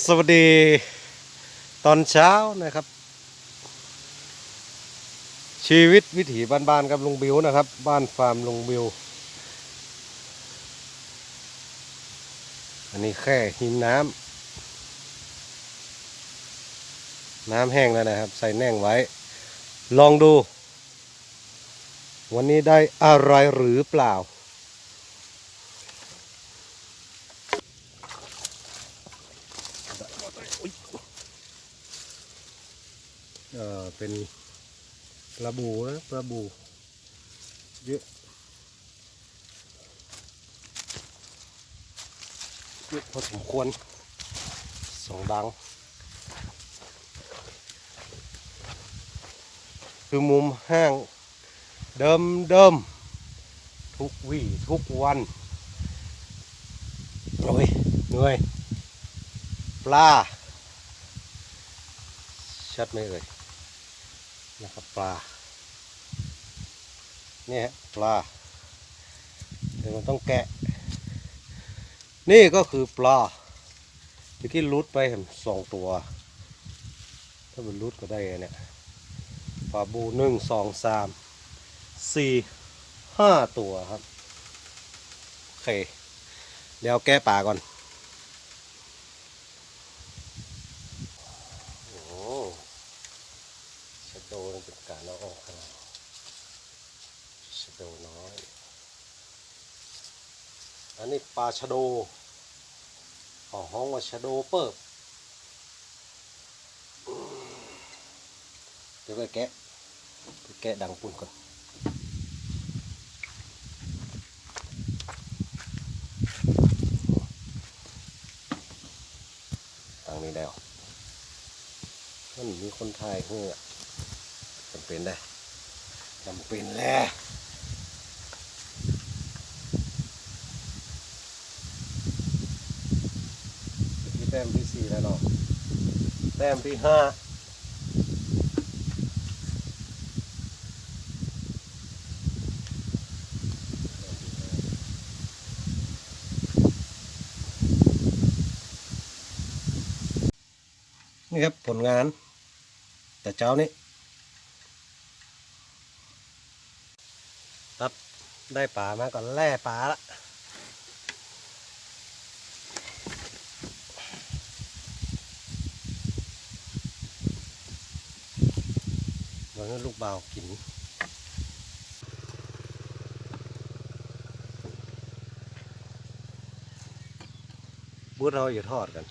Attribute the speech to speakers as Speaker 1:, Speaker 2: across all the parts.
Speaker 1: สวัสดีตอนเช้านะครับ ชีวิตวิถีบ้านๆกับลุงบิวนะครับ บ้านฟาร์มลุงบิว อันนี้แค่หินน้ำน้ำแห้งแล้วนะครับ ใส่แน่งไว้ ลองดู วันนี้ได้อะไรหรือเปล่า เอ่อเป็นปลาบูนะปลาบูเยอะเยอะพอสมควรสองดัง คือมุมห้างเดิมเดิมทุกวี่ทุกวัน โอ้ยเหนื่อย ปลา ชัดไหมเอ่ย นะครับปลาเนี่ยปลาเดี๋ยวมันต้องแกะ นี่ก็คือปลาเมื่อกี้รูดไปเห็นสองตัว ถ้าเป็นรูดก็ได้เนี่ยปลาบูหนึ่งสองสามสี่ห้าตัวครับ โอเค เดี๋ยวแกะปลาก่อน โอ้ชะ โดมันเป็นการเอาออกขนาดชะโดน้อย อันนี้ปลาชะโดขอห้องว่าชะโดเปิบเดี๋ยวไปแกะไปแกะดังปุ่นก่อนตังนี้แล้วมันมีคนไทยเพื่อ เป็นได้จำเป็นแล้วที่แต้มที่สี่แล้วเนาะแต้มที่ห้านี่ครับผลงานแต่เจ้านี้ ครับได้ปลามาก่อนแล่ปลาละวันนี้ลูกเบากินบูธเราอย่าทอดกัน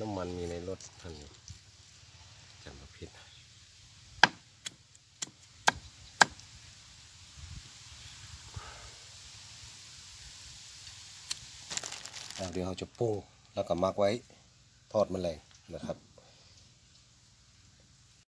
Speaker 1: น้ำมันมีในรถท่านอยู่จำมาผิดอะ เดี๋ยวเราจะปรุงแล้วก็มักไว้ทอดแมลงนะครับ